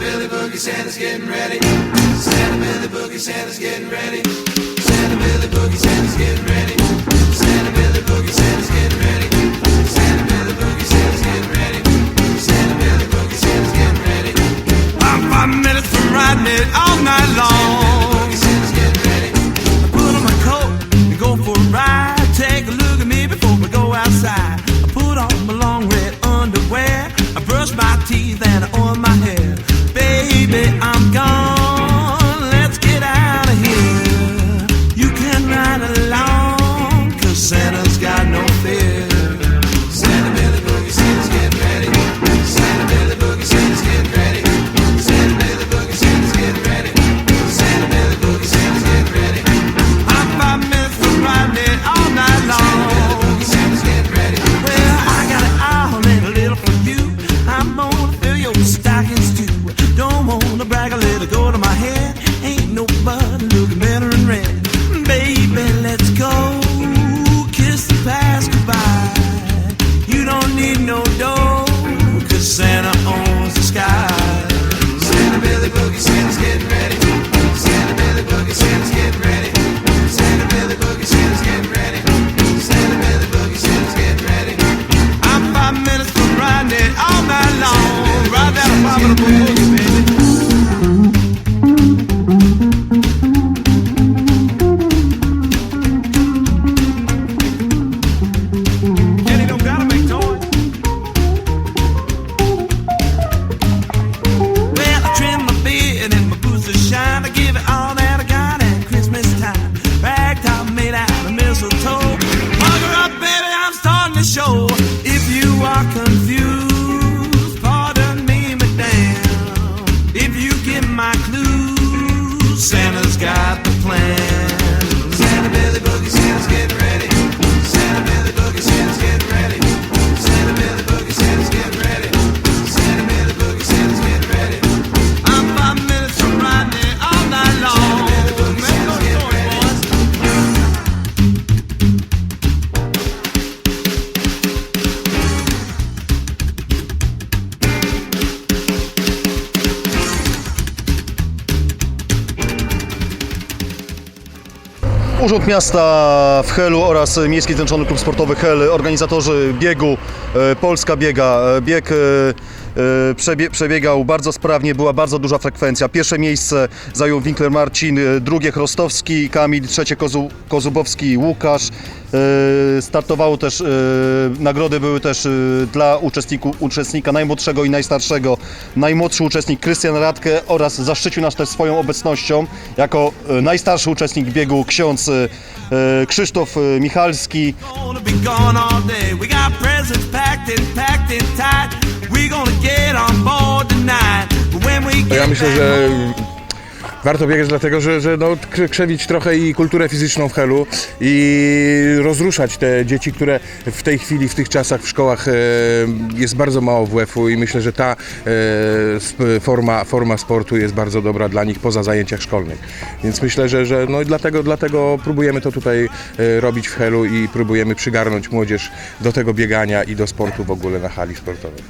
Billy Boogie, Santa's getting ready. Santa Billy Boogie, Santa's getting ready. Santa Billy Boogie, Santa's getting ready. Santa Billy Boogie, Santa's getting ready. Santa Billy Boogie, Santa's getting ready. Santa Billy Boogie, Santa's getting ready. I'm five minutes from riding it all night long. Boogie, Santa's getting ready. I put on my coat and go for a ride. Take a look at me before we go outside. I put on my long red underwear. I brush my teeth and I oil my Urząd Miasta w Helu oraz Miejski Zjednoczony Klub Sportowy Hel, organizatorzy biegu e, Polska Biega. E, Bieg e, przebie, przebiegał bardzo sprawnie, była bardzo duża frekwencja. Pierwsze miejsce zajął Winkler Marcin, e, drugie Chrostowski Kamil, trzecie Kozu, Kozubowski Łukasz. E, Startowało też, e, nagrody były też e, dla uczestniku, uczestnika najmłodszego i najstarszego. Najmłodszy uczestnik Krystian Radke oraz zaszczycił nas też swoją obecnością jako e, najstarszy uczestnik biegu ksiądz e, e, Krzysztof e, Michalski. Ja myślę, że warto biegać dlatego, że, że no, krze- krzewić trochę i kulturę fizyczną w Helu i rozruszać te dzieci, które w tej chwili, w tych czasach w szkołach e, jest bardzo mało WF-u i myślę, że ta e, forma, forma sportu jest bardzo dobra dla nich poza zajęciach szkolnych. Więc myślę, że, że no, dlatego, dlatego próbujemy to tutaj e, robić w Helu i próbujemy przygarnąć młodzież do tego biegania i do sportu w ogóle na hali sportowej.